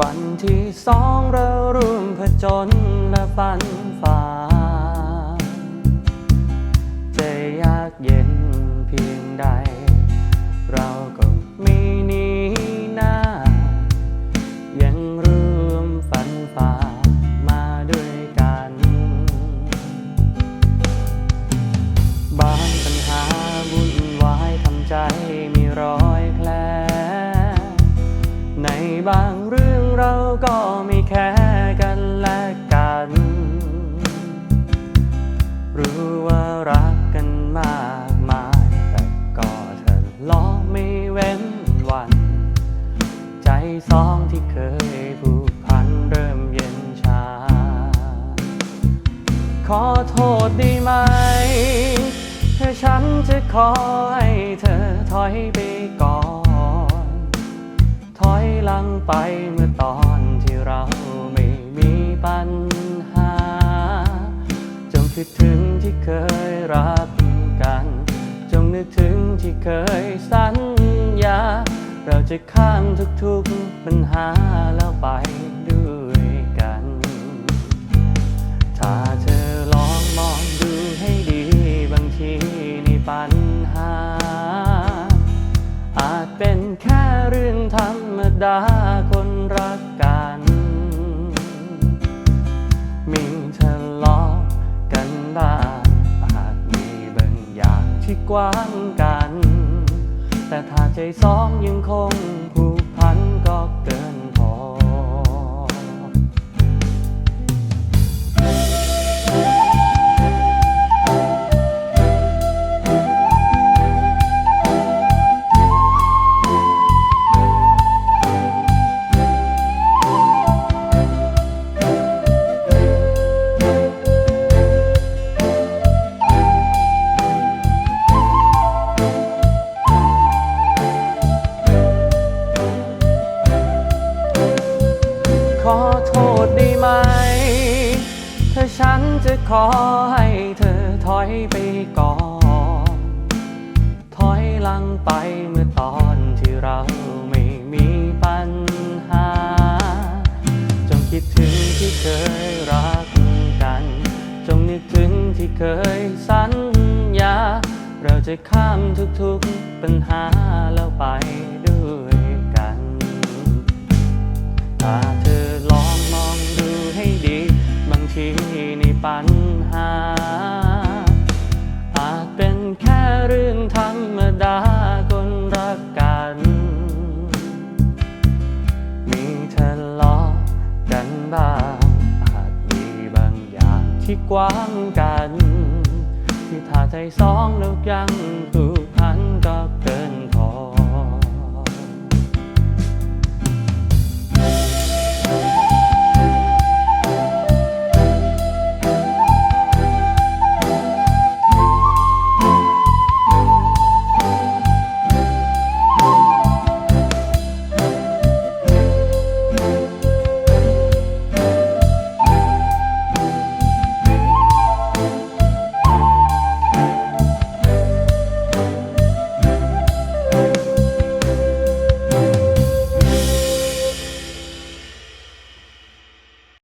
วันที่สองเราร่วมผจญและฝันฝ่าจะยากเย็นเพียงใด เราก็ไม่หนีหน้า ยังร่วมฝันฝ่ามาด้วยกัน บางปัญหาวุ่นวายทำใจมีรอยแผลในบาง ก็ไม่แค่กันและกัน รู้ว่ารักกันมากมาย แต่ก็เธอล้อไม่เว้นวัน ใจสองที่เคยผูกพันเริ่มเย็นชา ขอโทษได้ไหมถ้าฉันจะขอให้เธอถอยไปก่อน ถอยหลังไปเมื่อ จงคิดถึงที่เคยรักกัน จงนึกถึงที่เคยสัญญา เราจะข้ามทุกๆปัญหาแล้วไปด้วยกัน ถ้าเธอลองมองดูให้ดีบางทีในปัญหา อาจเป็นแค่เรื่องธรรมดา ที่กว้างกัน แต่ถ้าใจสองยังคงผูก ฉันจะขอให้เธอถอยไปก่อน ถอยหลังไปเมื่อตอนที่เราไม่มีปัญหา จงคิดถึงที่เคยรักกัน จงนึกถึงที่เคยสัญญา เราจะข้ามทุกๆปัญหาแล้วไป อาจเป็นแค่เรื่องธรรมดาคนรักกัน มีทะเลาะกันบ้างอาจมีบางอย่างที่กว้างกัน ที่ถ้าใจสองแล้วยังตู